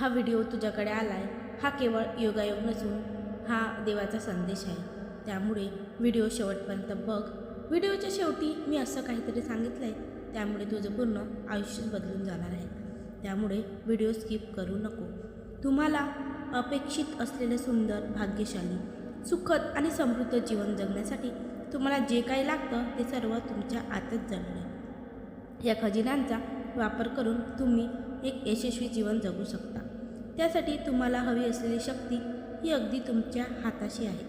हा व्हिडिओ तुझ्याकडे आला आहे हा केवळ योगायोग नसून हा देवाचा संदेश आहे. त्यामुळे व्हिडिओ शेवटपर्यंत बघ. व्हिडिओच्या शेवटी मी असं काहीतरी सांगितलं आहे त्यामुळे तुझं पूर्ण आयुष्य बदलून जाणार आहे. त्यामुळे व्हिडिओ स्किप करू नको. तुम्हाला अपेक्षित असलेले सुंदर भाग्यशाली सुखद आणि समृद्ध जीवन जगण्यासाठी तुम्हाला जे काही लागतं ते सर्व तुमच्या आतच जडलं आहे. या खजिन्यांचा वापर करून तुम्ही एक यशस्वी जीवन जगू शकता. त्यासाठी तुम्हाला हवी असलेली शक्ती ही अगदी तुमच्या हाताशी आहे.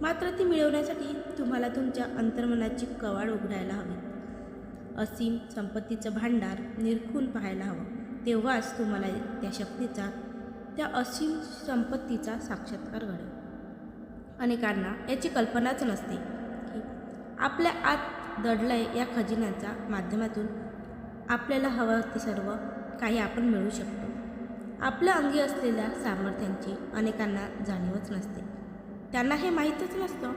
मात्र ती मिळवण्यासाठी तुम्हाला तुमच्या अंतर्मनाची कवाड उघडायला हवी. असीम संपत्तीचं भांडार निरखून पाहायला हवं तेव्हाच तुम्हाला त्या शक्तीचा त्या असीम संपत्तीचा साक्षात्कार घडेल. अनेकांना याची कल्पनाच नसते की आपल्या आत दडलंय या खजिन्याच्या माध्यमातून आपल्याला हवं ते सर्व काही आपण मिळवू शकतो. आपल्या अंगी असलेल्या सामर्थ्यांची अनेकांना जाणीवच नसते. त्यांना हे माहीतच नसतं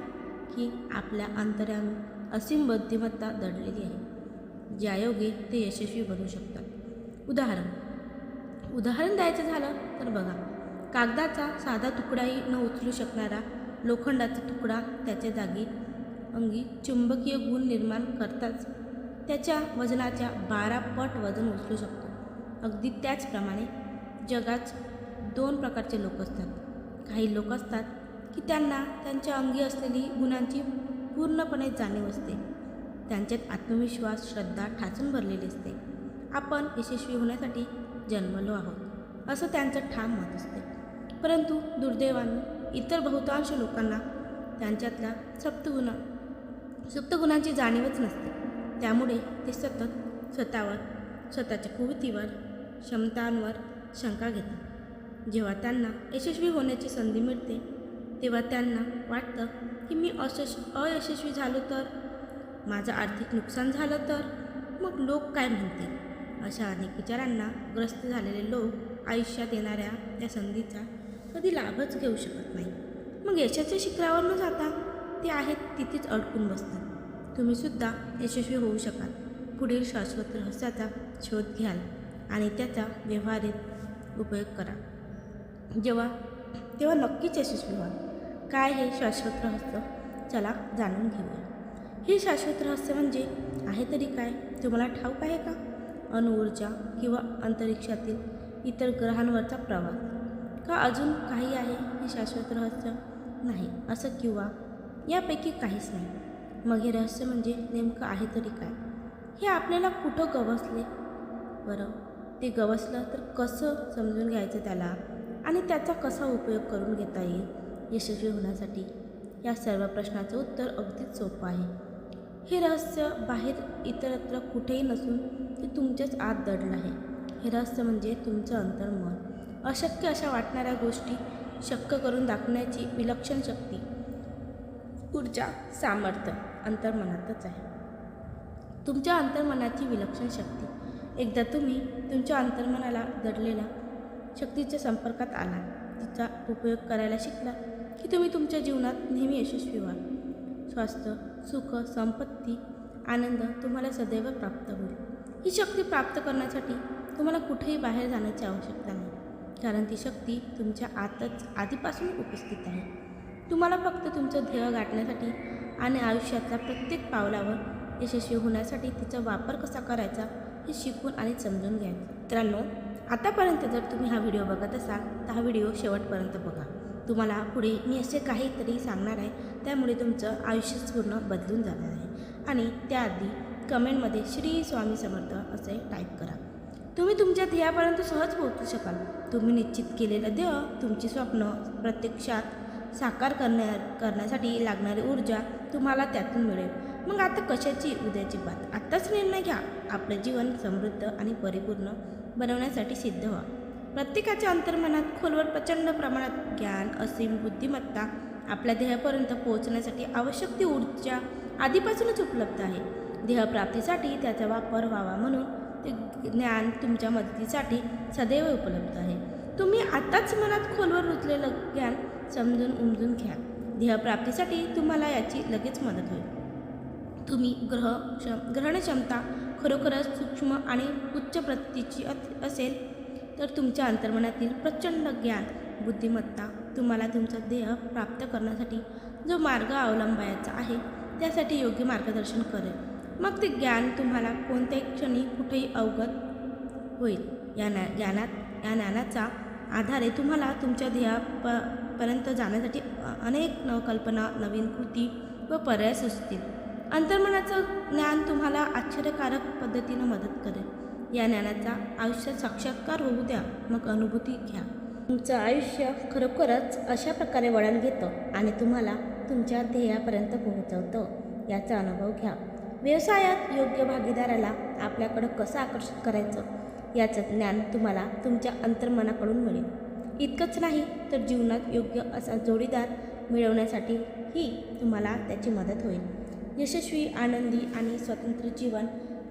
की आपल्या अंतर्यामी असीम बुद्धिमत्ता दडलेली आहे. ज्यायोगे ते यशस्वी बनू शकतात. उदाहरण उदाहरण द्यायचं झालं तर बघा कागदाचा साधा तुकडाही न उचलू शकणारा लोखंडाचा तुकडा त्याच्या जागी अंगी चुंबकीय गुण निर्माण करताच त्याच्या वजनाच्या बारा पट वजन उचलू शकतो. अगदी त्याचप्रमाणे जगात दोन प्रकारचे लोक असतात. काही लोक असतात की त्यांना त्यांच्या अंगी असलेली गुणांची पूर्णपणे जाणीव असते. त्यांच्यात आत्मविश्वास श्रद्धा ठाचून भरलेली असते. आपण यशस्वी होण्यासाठी जन्मलो आहोत असं त्यांचं ठाम मत असते. परंतु दुर्दैवाने इतर बहुतांश लोकांना त्यांच्यातल्या सप्तगुणा सप्तगुणांची जाणीवच नसते. त्यामुळे ते सतत स्वतःवर स्वतःच्या कुवतीवर क्षमतांवर शंका घेतात. जेव्हा त्यांना यशस्वी होण्याची संधी मिळते तेव्हा त्यांना वाटतं की मी अशश अयशस्वी झालो तर? माझं आर्थिक नुकसान झालं तर? मग लोक काय म्हणतील? अशा अनेक विचारांना ग्रस्त झालेले लोक आयुष्यात येणाऱ्या त्या संधीचा कधी लाभच घेऊ शकत नाही मग यशाच्या शिखरावर न जाता ते आहेत तिथेच अडकून बसतात. तुम्हीसुद्धा यशस्वी होऊ शकाल. पुढील शाश्वत रहस्याचा शोध घ्याल. आणि त्याचा व्यवहारिक उपयोग करा. जेव्हा तेव्हा नक्कीच यशस्वी व्हाल. काय हे शाश्वत रहस्य? चला जाणून घेऊया. हे शाश्वत रहस्य म्हणजे आहे तरी काय? तुम्हाला ठाऊक आहे का? अणुऊर्जा किंवा अंतरिक्षातील इतर ग्रहांवरचा प्रवास का अजून काही आहे हे शाश्वत रहस्य? नाही असं किंवा? यापैकी काहीच नाही. मग हे रहस्य म्हणजे नेमकं आहे तरी काय? हे आपल्याला कुठं गवसले? बरं ते गवसलं तर कसं समजून घ्यायचं त्याला? आणि त्याचा कसा उपयोग करून घेता येईल यशस्वी होण्यासाठी? या सर्व प्रश्नाचं उत्तर अगदीच सोपं आहे. हे रहस्य बाहेर इतरत्र कुठेही नसून ते तुमच्याच आत दडलं आहे. हे रहस्य म्हणजे तुमचं अंतर्मन. अशक्य अशा वाटणाऱ्या गोष्टी शक्य करून दाखवण्याची विलक्षण शक्ती ऊर्जा सामर्थ्य अंतर्मनातच आहे. तुमच्या अंतर्मनाची विलक्षण शक्ती एकदा तुम्ही तुमच्या अंतर्मनाला दडलेला शक्तीच्या संपर्कात आला. तिचा उपयोग करायला शिकला की तुम्ही तुमच्या जीवनात नेहमी यशस्वी व्हाल स्वास्थ्य सुख संपत्ती आनंद तुम्हाला सदैव प्राप्त होईल. ही शक्ती प्राप्त करण्यासाठी तुम्हाला कुठेही बाहेर जाण्याची आवश्यकता नाही. कारण ती शक्ती तुमच्या आतच आधीपासून उपस्थित आहे. तुम्हाला फक्त तुमचं ध्येय गाठण्यासाठी आणि आयुष्यातल्या प्रत्येक पावलावर यशस्वी होण्यासाठी तिचा वापर कसा करायचा हे शिकून आणि समजून घ्या. मित्रांनो आतापर्यंत जर तुम्ही हा व्हिडिओ बघत असाल तर हा व्हिडिओ शेवटपर्यंत बघा. तुम्हाला पुढे मी असे काहीतरी सांगणार आहे त्यामुळे तुमचं आयुष्यच पूर्ण बदलून जाणार आहे. आणि त्याआधी कमेंटमध्ये श्री स्वामी समर्थ असे टाईप करा. तुम्ही तुमच्या ध्येयापर्यंत सहज पोहोचू शकाल. तुम्ही निश्चित केलेलं ध्येय तुमची स्वप्न प्रत्यक्षात साकार करण्या करण्यासाठी लागणारी ऊर्जा तुम्हाला त्यातून मिळेल. मग आता कशाची उद्याची बात? आत्ताच निर्णय घ्या. आपलं जीवन समृद्ध आणि परिपूर्ण बनवण्यासाठी सिद्ध व्हा. प्रत्येकाच्या अंतर्मनात खोलवर प्रचंड प्रमाणात ज्ञान असीम बुद्धिमत्ता आपल्या देहापर्यंत पोहोचण्यासाठी आवश्यक ती ऊर्जा आधीपासूनच उपलब्ध आहे. देहप्राप्तीसाठी त्याचा वापर व्हावा म्हणून ते ज्ञान तुमच्या मदतीसाठी सदैव उपलब्ध आहे. तुम्ही आत्ताच मनात खोलवर रुजलेलं ज्ञान समजून उमजून घ्या. ध्येयप्राप्तीसाठी तुम्हाला याची लगेच मदत होईल. तुम्ही ग्रह क्षम ग्रहण क्षमता खरोखरच सूक्ष्म आणि उच्च प्रतीची असेल तर तुमच्या अंतर्मनातील प्रचंड ज्ञान बुद्धिमत्ता तुम्हाला तुमचं ध्येय प्राप्त करण्यासाठी जो मार्ग अवलंबायचा आहे त्यासाठी योग्य मार्गदर्शन करेल. मग ते ज्ञान तुम्हाला कोणत्याही क्षणी कुठेही अवगत होईल. या ना ज्ञानात या ज्ञानाचा आधारे तुम्हाला तुमच्या ध्येयापर्यंत जाण्यासाठी अनेक नवकल्पना नवीन कृती व पर्याय सुचतील. अंतर्मनाचं ज्ञान तुम्हाला आश्चर्यकारक पद्धतीनं मदत करेल. या ज्ञानाचा आयुष्य साक्षात्कार होऊ द्या मग अनुभूती घ्या. तुमचं आयुष्य खरोखरच अशा प्रकारे वळण घेतं आणि तुम्हाला तुमच्या ध्येयापर्यंत पोहोचवतं याचा अनुभव घ्या. व्यवसायात योग्य भागीदाराला आपल्याकडं कसं आकर्षित करायचं याचं ज्ञान तुम्हाला तुमच्या अंतर्मनाकडून मिळेल. इतकंच नाही तर जीवनात योग्य असा जोडीदार मिळवण्यासाठीही तुम्हाला त्याची मदत होईल. यशस्वी आनंदी आणि स्वतंत्र जीवन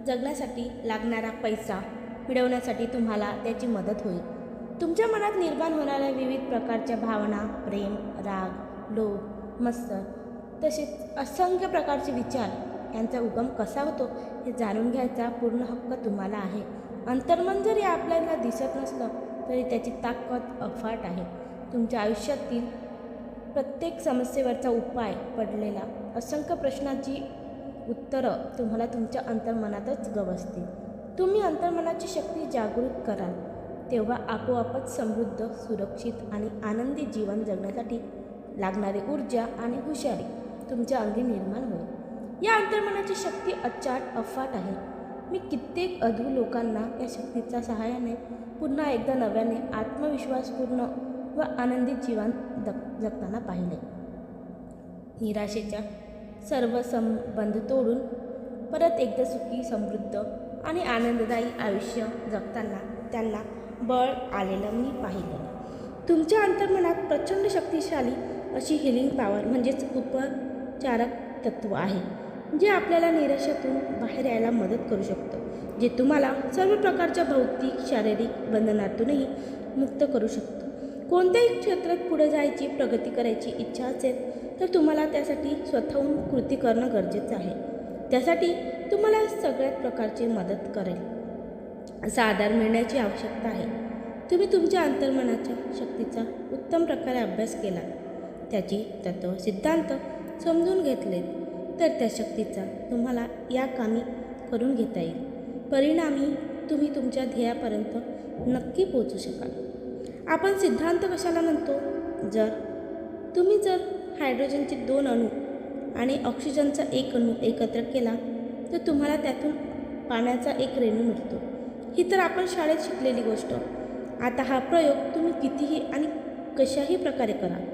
जगण्यासाठी लागणारा पैसा मिळवण्यासाठी तुम्हाला त्याची मदत होईल. तुमच्या मनात निर्माण होणाऱ्या विविध प्रकारच्या भावना प्रेम राग लोभ मत्सर तसेच असंख्य प्रकारचे विचार यांचा उगम कसा होतो हे जाणून घ्यायचा पूर्ण हक्क तुम्हाला आहे. अंतर्मन जरी आपल्याला दिसत नसलं तरी त्याची ताकद अफाट आहे. तुमच्या आयुष्यातील प्रत्येक समस्येवरचा उपाय पडलेला असंख्य प्रश्नाची उत्तरं तुम्हाला तुमच्या अंतर्मनातच गवसतील. तुम्ही अंतर्मनाची शक्ती जागृत कराल. तेव्हा आपोआपच समृद्ध सुरक्षित आणि आनंदी जीवन जगण्यासाठी लागणारी ऊर्जा आणि हुशारी तुमच्या अंगी निर्माण होईल. या अंतर्मनाची शक्ती अचाट अफाट आहे. मी कित्येक अधू लोकांना या शक्तीच्या सहाय्याने पुन्हा एकदा नव्याने आत्मविश्वासपूर्ण व आनंदी जीवन जग जगताना पाहिले. निराशेच्या सर्व संबंध तोडून परत एकदा सुखी समृद्ध आणि आनंददायी आयुष्य जगताना त्यांना बळ आलेलं मी पाहिलं. तुमच्या अंतर्मनात प्रचंड शक्तिशाली अशी हिलिंग पॉवर म्हणजेच उपचारक तत्व आहे जे आपल्याला निराशातून बाहेर यायला मदत करू शकतं जे तुम्हाला सर्व प्रकारच्या भौतिक शारीरिक बंधनातूनही मुक्त करू शकतं. कोणत्याही क्षेत्रात पुढे जायची प्रगती करायची इच्छा असेल तर तुम्हाला त्यासाठी स्वतःहून कृती करणं गरजेचं आहे. त्यासाठी तुम्हाला सगळ्याच प्रकारची मदत करेल. असा आधार मिळण्याची आवश्यकता आहे. तुम्ही तुमच्या अंतर्मनाच्या शक्तीचा उत्तम प्रकारे अभ्यास केला. त्याची तत्व सिद्धांत समजून घेतले तर त्या शक्तीचा तुम्हाला या कामी करून घेता येईल. परिणामी तुम्ही तुमच्या ध्येयापर्यंत नक्की पोचू शकाल. आपण सिद्धांत कशाला म्हणतो? जर तुम्ही जर हायड्रोजनचे दोन अणू आणि ऑक्सिजनचा एक अणू एकत्र केला तर तुम्हाला त्यातून पाण्याचा एक रेणू मिळतो. ही तर आपण शाळेत शिकलेली गोष्ट. आता हा प्रयोग तुम्ही कितीही आणि कशाही प्रकारे करा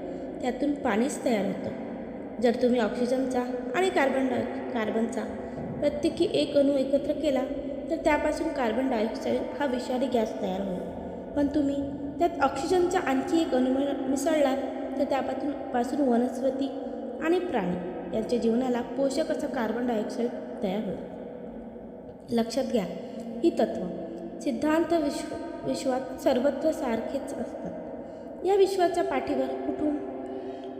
त्यातून पाणीच तयार होतं. जर तुम्ही ऑक्सिजनचा आणि कार्बन डाय कार्बनचा प्रत्येकी एक अणू एकत्र केला तर त्यापासून कार्बन डायऑक्साईड हा विषारी गॅस तयार होईल. पण तुम्ही त्यात ऑक्सिजनचा आणखी एक अणू मिसळला तर त्यापासून पासून वनस्पती आणि प्राणी यांच्या जीवनाला पोषक असं कार्बन डायऑक्साईड तयार होईल. लक्षात घ्या ही तत्व सिद्धांत विश्व विश्वात सर्वत्र सारखेच असतात. या विश्वाच्या पाठीवर कुठून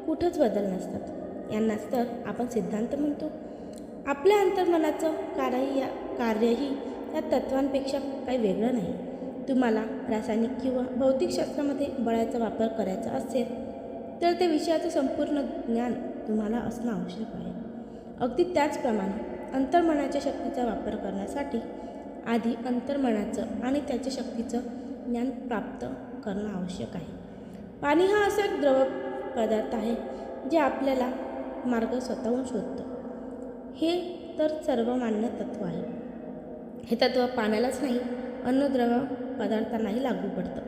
कुठंच बदल नसतात. यांनाच तर आपण सिद्धांत म्हणतो. आपल्या अंतर्मनाचं कार्यही या कार्यही या तत्वांपेक्षा काही वेगळं नाही. तुम्हाला रासायनिक किंवा भौतिकशास्त्रामध्ये बळाचा वापर करायचा असेल तर त्या विषयाचं संपूर्ण ज्ञान तुम्हाला असणं आवश्यक आहे. अगदी त्याचप्रमाणे अंतर्मनाच्या शक्तीचा वापर करण्यासाठी आधी अंतर्मनाचं आणि त्याच्या शक्तीचं ज्ञान प्राप्त करणं आवश्यक आहे. पाणी हा असा एक द्रव पदार्थ आहे जे आपल्याला मार्ग स्वतःहून शोधतं. हे तर सर्वमान्य तत्व आहे. हे तत्व पाण्यालाच नाही अन्नद्रव्य पदार्थांनाही लागू पडतं.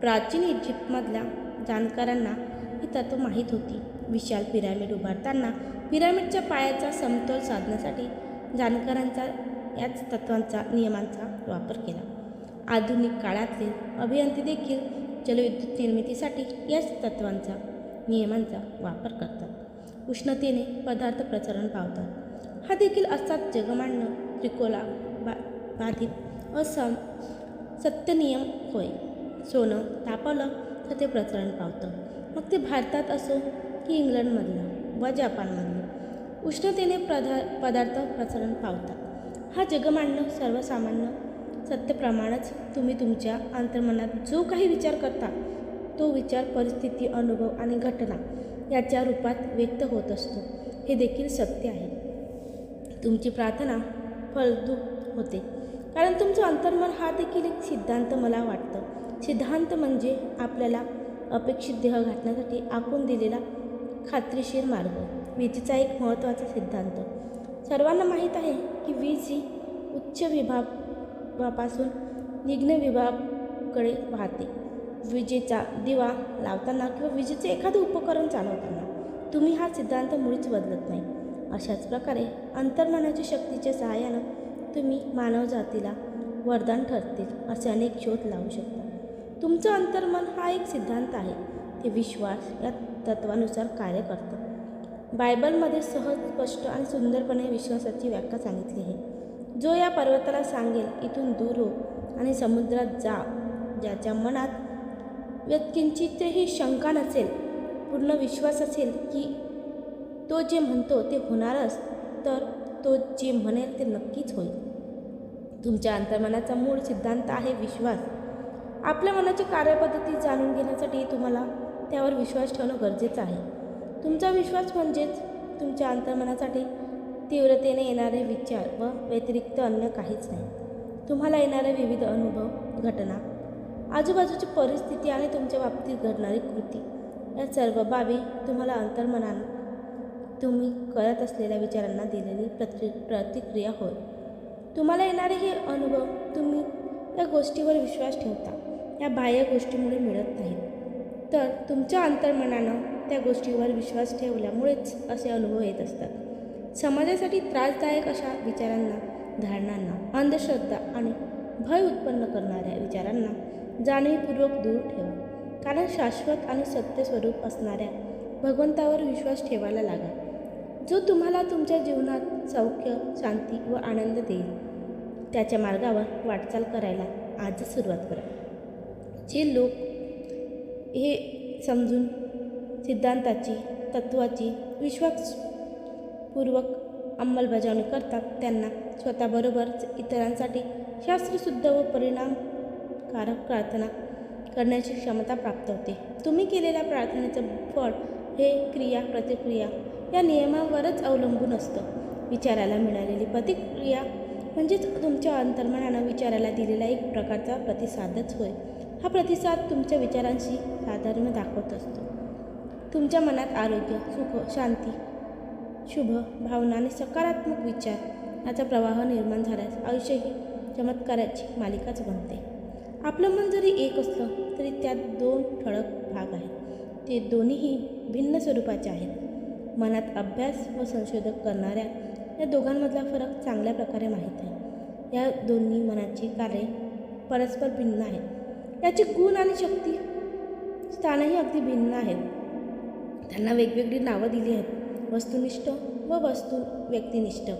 प्राचीन इजिप्तमधल्या जाणकारांना ही तत्व माहीत होती. विशाल पिरामिड उभारताना पिरामिडच्या पायाचा समतोल साधण्यासाठी जाणकारांचा याच तत्वांचा नियमांचा वापर केला. आधुनिक काळातले अभियंते देखील जलविद्युत निर्मितीसाठी याच तत्वांचा नियमांचा वापर करतात. उष्णतेने पदार्थ प्रसरण पावतात. हा देखील असाच जगमान्य त्रिकोला बा बाधित असम सत्य नियम होय. सोनं तापवलं तर ते प्रसरण पावतं. मग ते भारतात असो की इंग्लंडमधलं व जपानमधलं उष्णतेने प्रधा पदार्थ प्रसरण पावतात. हा जगमांडणं सर्वसामान्य सत्यप्रमाणेच तुम्ही तुमच्या अंतर्मनात जो काही विचार करता तो विचार परिस्थिती अनुभव आणि घटना याच्या रूपात व्यक्त होत असतो. हे देखील सत्य आहे. तुमची प्रार्थना फलद्रूप होते. कारण तुमचं अंतर्मन हा देखील एक सिद्धांत मला वाटतं. सिद्धांत म्हणजे आपल्याला अपेक्षित देह घातण्यासाठी आखून दिलेला खात्रीशीर मार्ग. विजेचा एक महत्त्वाचा सिद्धांत. सर्वांना माहीत आहे की वीज ही उच्च विभागापासून निघ्न विभागाकडे वाहते. विजेचा दिवा लावताना किंवा विजेचे एखादं उपकरण चालवताना तुम्ही हा सिद्धांत मुळीच बदलत नाही. अशाच प्रकारे अंतर्मनाच्या शक्तीच्या सहाय्यानं तुम्ही मानवजातीला वरदान ठरतील असे अनेक शोध लावू शकता. तुमचं अंतर्मन हा एक सिद्धांत आहे. ते विश्वास या तत्वानुसार कार्य करतं. बायबलमध्ये सहज स्पष्ट आणि सुंदरपणे विश्वासाची व्याख्या सांगितली आहे. जो या पर्वताला सांगेल इथून दूर हो आणि समुद्रात जा ज्याच्या मनात व्यक्तींची शंका नसेल पूर्ण विश्वास असेल की तो जे म्हणतो ते होणारच तर तो जे म्हणेल ते नक्कीच होईल. तुमच्या अंतर्मनाचा मूळ सिद्धांत आहे विश्वास. आपल्या मनाची कार्यपद्धती जाणून घेण्यासाठी तुम्हाला त्यावर विश्वास ठेवणं गरजेचं आहे. तुमचा विश्वास म्हणजेच तुमच्या अंतर्मनासाठी तीव्रतेने येणारे विचार व व्यतिरिक्त अन्य काहीच नाही. तुम्हाला येणारे विविध अनुभव घटना आजूबाजूची परिस्थिती आणि तुमच्या बाबतीत घडणारी कृती या सर्व बाबी तुम्हाला अंतर्मनानं तुम्ही करत असलेल्या विचारांना दिलेली प्रति प्रतिक्रिया होय. तुम्हाला येणारे हे अनुभव तुम्ही या गोष्टीवर विश्वास ठेवता. या बाह्य गोष्टीमुळे मिळत नाहीत तर तुमच्या अंतर्मनानं त्या गोष्टीवर विश्वास ठेवल्यामुळेच असे अनुभव येत असतात. समाजासाठी त्रासदायक अशा विचारांना धारणांना अंधश्रद्धा आणि भय उत्पन्न करणाऱ्या विचारांना जाणीवपूर्वक दूर ठेवा. कारण शाश्वत आणि सत्य स्वरूप असणाऱ्या भगवंतावर विश्वास ठेवायला लागा. जो तुम्हाला तुमच्या जीवनात सौख्य शांती व आनंद देईल त्याच्या मार्गावर वाटचाल करायला आजच सुरुवात करा. जे लोक हे समजून सिद्धांताची तत्वाची विश्वासपूर्वक अंमलबजावणी करतात त्यांना स्वतःबरोबरच इतरांसाठी शास्त्रशुद्ध व परिणामकारक प्रार्थना करण्याची क्षमता प्राप्त होते. तुम्ही केलेल्या प्रार्थनेचं फळ हे क्रिया प्रतिक्रिया या नियमावरच अवलंबून असतं. विचाराला मिळालेली प्रतिक्रिया म्हणजेच तुमच्या अंतर्मनानं विचाराला दिलेला एक प्रकारचा प्रतिसादच होय. हा प्रतिसाद तुमच्या विचारांशी साधारण दाखवत असतो. तुमच्या मनात आरोग्य सुख शांती शुभ भावना आणि सकारात्मक विचार याचा प्रवाह निर्माण झाल्यास आयुष्य ही चमत्काराची मालिकाच बनते. आपलं मन जरी एक असलं तरी त्यात दोन ठळक भाग आहेत. ते दोन्हीही भिन्न स्वरूपाचे आहेत. मनात अभ्यास व संशोधक करणाऱ्या या दोघांमधला फरक चांगल्या प्रकारे माहीत आहे. या दोन्ही मनाची कार्ये परस्पर भिन्न आहेत. याची गुण आणि शक्ती स्थानही अगदी भिन्न आहेत. त्यांना वेगवेगळी नावं दिली आहेत. वस्तुनिष्ठ व वस्तू व्यक्तिनिष्ठ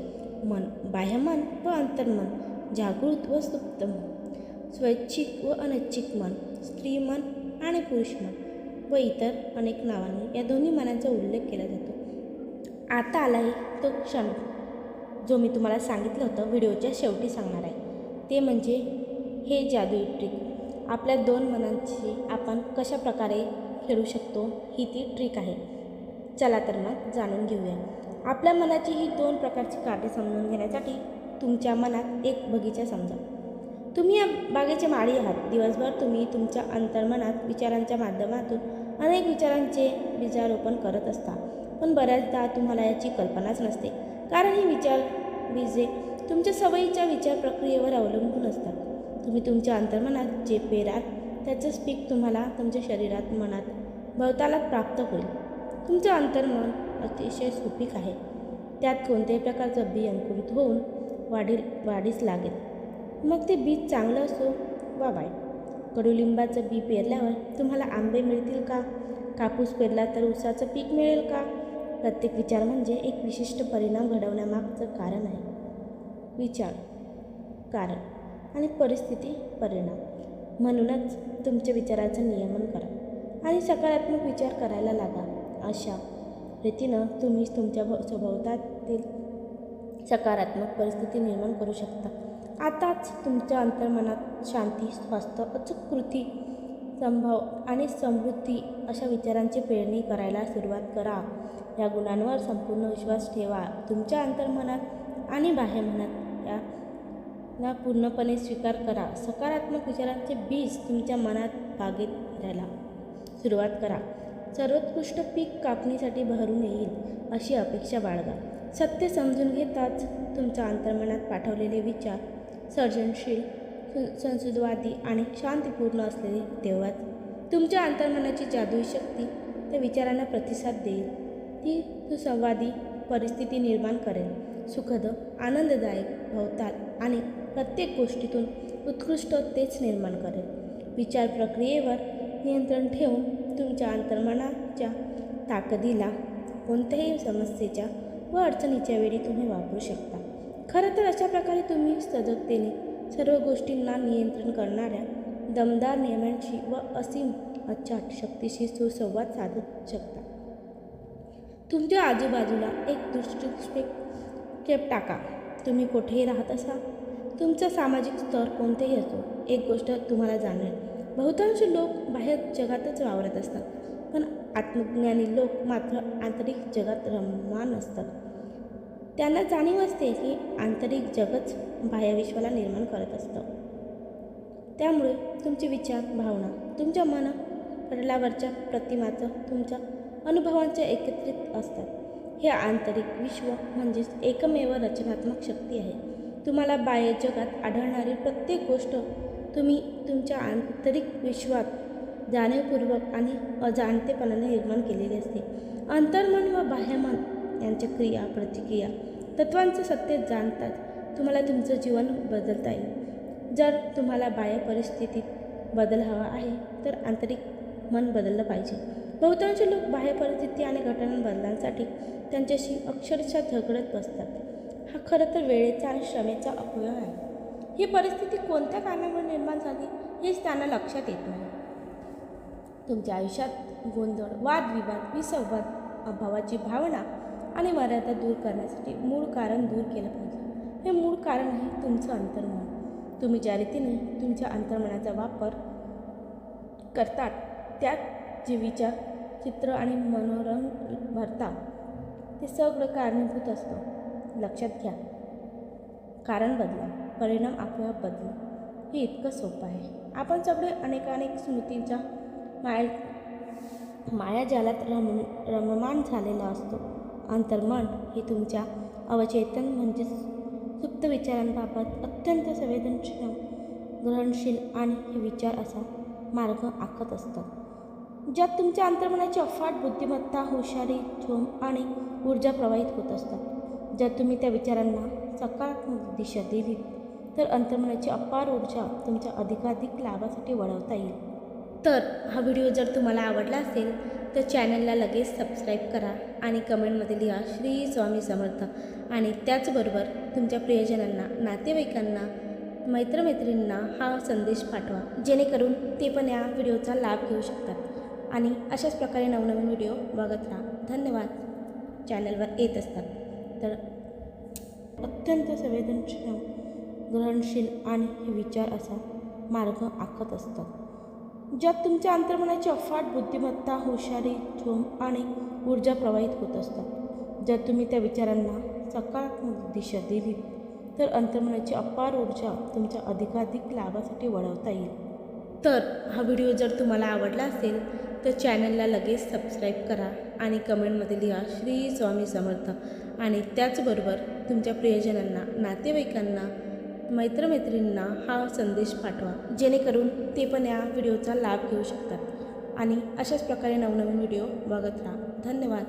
मन बाह्यमन व अंतर्मन जागृत व सुप्त मन स्वैच्छिक व अनैच्छिक मन स्त्री मन आणि पुरुष मन व इतर अनेक नावांनी या दोन्ही मनांचा उल्लेख केला जातो. आता आला आहे तो क्षण जो मी तुम्हाला सांगितलं होतं व्हिडिओच्या शेवटी सांगणार आहे. ते म्हणजे हे जादू ट्रिक आपल्या दोन मनांची आपण कशा प्रकारे खेळू शकतो ही ती ट्रिक आहे. चला तर मग जाणून घेऊया. आपल्या मनाची ही दोन प्रकारची कार्य समजून घेण्यासाठी तुमच्या मनात एक बगीचा समजा. तुम्ही या बागेचे माळी आहात. दिवसभर तुम्ही तुमच्या अंतर्मनात विचारांच्या माध्यमातून अनेक विचारांचे बीजारोपण करत असता. पण बऱ्याचदा तुम्हाला याची कल्पनाच नसते. कारण ही विचार बीजे तुमच्या सवयीच्या विचार प्रक्रियेवर अवलंबून असतात. तुम्ही तुमच्या अंतर्मनात जे पेराल त्याचंच पीक तुम्हाला तुमच्या शरीरात मनात भवतालात प्राप्त होईल. तुमचं अंतर्मन अतिशय सुपीक आहे. त्यात कोणत्याही प्रकारचं बी अंकुरित होऊन वाढील वाढीस लागेल. मग ते बीज चांगलं असो वा वाईट. कडुलिंबाचं बी पेरल्यावर तुम्हाला आंबे मिळतील का? कापूस पेरला तर ऊसाचं पीक मिळेल का? प्रत्येक विचार म्हणजे एक विशिष्ट परिणाम घडवण्यामागचं कारण आहे. विचार कारण आणि परिस्थिती परिणाम. म्हणूनच तुमच्या विचाराचं नियमन करा आणि सकारात्मक विचार करायला लागा. अशा रीतीनं तुम्ही तुमच्या भ स्वभोवतातील सकारात्मक परिस्थिती निर्माण करू शकता. आताच तुमच्या अंतर्मनात शांती स्वास्थ्य अचूक कृती संभाव आणि समृद्धी अशा विचारांची पेरणी करायला सुरुवात करा. या गुणांवर संपूर्ण विश्वास ठेवा. तुमच्या अंतर्मनात आणि बाह्य मनात या ना पूर्णपणे स्वीकार करा. सकारात्मक विचारांचे बीज तुमच्या मनात बागेत राहायला सुरुवात करा. सर्वोत्कृष्ट पीक कापणीसाठी भरून येईल अशी अपेक्षा बाळगा. सत्य समजून घेताच तुमच्या अंतर्मनात पाठवलेले विचार सर्जनशील सं- संसदवादी आणि शांतीपूर्ण असलेले तेव्हाच तुमच्या अंतर्मनाची जादुई शक्ती त्या विचारांना प्रतिसाद देईल. ती सुसंवादी परिस्थिती निर्माण करेल. सुखद आनंददायक भवताल आणि प्रत्येक गोष्टीतून उत्कृष्ट तेच निर्माण करेल. विचार प्रक्रियेवर नियंत्रण ठेवून तुमच्या अंतर्मनाच्या ताकदीला कोणत्याही समस्येच्या व अडचणीच्या वेळी तुम्ही वापरू शकता. खरं तर अशा प्रकारे तुम्ही सजगतेने सर्व गोष्टींना नियंत्रण करणाऱ्या दमदार नियमांशी व असीम अचाट शक्तीशी सुसंवाद साधू शकता. तुमच्या आजूबाजूला एक दृष्टिक्षेप टाका. तुम्ही कुठेही राहत असा तुमचा सामाजिक स्तर कोणतेही असो एक गोष्ट तुम्हाला जाणवेल. बहुतांश लोक बाहेर जगातच वावरत असतात पण आत्मज्ञानी लोक मात्र आंतरिक जगात रममान असतात. त्यांना जाणीव असते की आंतरिक जगच बाह्यविश्वाला निर्माण करत असतं. त्यामुळे तुमचे विचार भावना तुमच्या मन पटलावरच्या प्रतिमाचं तुमच्या अनुभवांच्या एकत्रित असतात. हे आंतरिक विश्व म्हणजेच एकमेव रचनात्मक शक्ती आहे. तुम्हाला बाह्य जगात आढळणारी प्रत्येक गोष्ट तुम्ही तुमच्या आंतरिक विश्वात जाणीवपूर्वक आणि अजाणतेपणाने निर्माण केलेली असते. अंतर्मन व बाह्यमन यांच्या क्रिया प्रतिक्रिया तत्वांचं सत्य जाणतात. तुम्हाला तुमचं जीवन बदलता येईल. जर तुम्हाला बाह्य परिस्थितीत बदल हवा आहे तर आंतरिक मन बदललं पाहिजे. बहुतांश लोक बाह्य परिस्थिती आणि घटना बदलांसाठी त्यांच्याशी अक्षरशः झगडत बसतात. हा खरं तर वेळेचा आणि श्रमेचा अपव्यय आहे. ही परिस्थिती कोणत्या कारणामुळे निर्माण झाली हेच त्यांना लक्षात येत नाही. तुमच्या आयुष्यात गोंधळ वादविवाद विसंवाद अभावाची भावना आणि मर्यादा दूर करण्यासाठी मूळ कारण दूर केलं पाहिजे. हे मूळ कारण आहे तुमचं अंतर्मन. तुम्ही ज्या रीतीने तुमच्या अंतर्मनाचा वापर करतात त्यात जीवीच्या चित्र आणि मनोरंग भरता. ते सगळं कारणीभूत असतं. लक्षात घ्या. कारण बदला. परिणाम आपोआप बदला. हे इतकं सोपं आहे. आपण सगळे अनेकानेक स्मृतींच्या माया मायाजालात रम रममाण झालेला असतो. अंतर्मन हे तुमच्या अवचेतन म्हणजेच सुप्त विचारांबाबत अत्यंत संवेदनशील ग्रहणशील आणि हे विचार असा मार्ग आखत असतात ज्यात तुमच्या अंतर्मनाची अफाट बुद्धिमत्ता हुशारी झोम आणि ऊर्जा प्रवाहित होत असतात. जर तुम्ही त्या विचारांना सकारात्मक दिशा दिली तर अंतर्मनाची अपार ऊर्जा तुमच्या अधिकाधिक लाभासाठी वळवता येईल. तर हा व्हिडिओ जर तुम्हाला आवडला असेल तर चॅनलला लगेच सबस्क्राईब करा आणि कमेंटमध्ये लिहा श्री स्वामी समर्थ आणि त्याचबरोबर तुमच्या प्रियजनांना नातेवाईकांना मैत्रमैत्रिणींना हा संदेश पाठवा जेणेकरून ते पण या व्हिडिओचा लाभ घेऊ शकतात. आणि अशाच प्रकारे नवनवीन व्हिडिओ बघत राहा. धन्यवाद. चॅनलवर येत असतात. तर अत्यंत संवेदनशील ग्रहणशील आणि हे विचार असा मार्ग आखत असतात. ज्यात तुमच्या अंतर्मनाची अफाट बुद्धिमत्ता हुशारी झोम आणि ऊर्जा प्रवाहित होत असतात. जर तुम्ही त्या विचारांना सकारात्मक दिशा दिली तर अंतर्मनाची अपार ऊर्जा तुमच्या अधिकाधिक लाभासाठी वळवता येईल. तर हा व्हिडिओ जर तुम्हाला आवडला असेल तर चॅनलला लगेच सबस्क्राईब करा आणि कमेंटमध्ये लिहा श्री स्वामी समर्थ आणि त्याचबरोबर तुमच्या प्रियजनांना नातेवाईकांना मैत्रमैत्रिणींना हा संदेश पाठवा जेणेकरून ते पण या व्हिडिओचा लाभ घेऊ शकतात. आणि अशाच प्रकारे नवनवीन व्हिडिओ बघत राहा. धन्यवाद.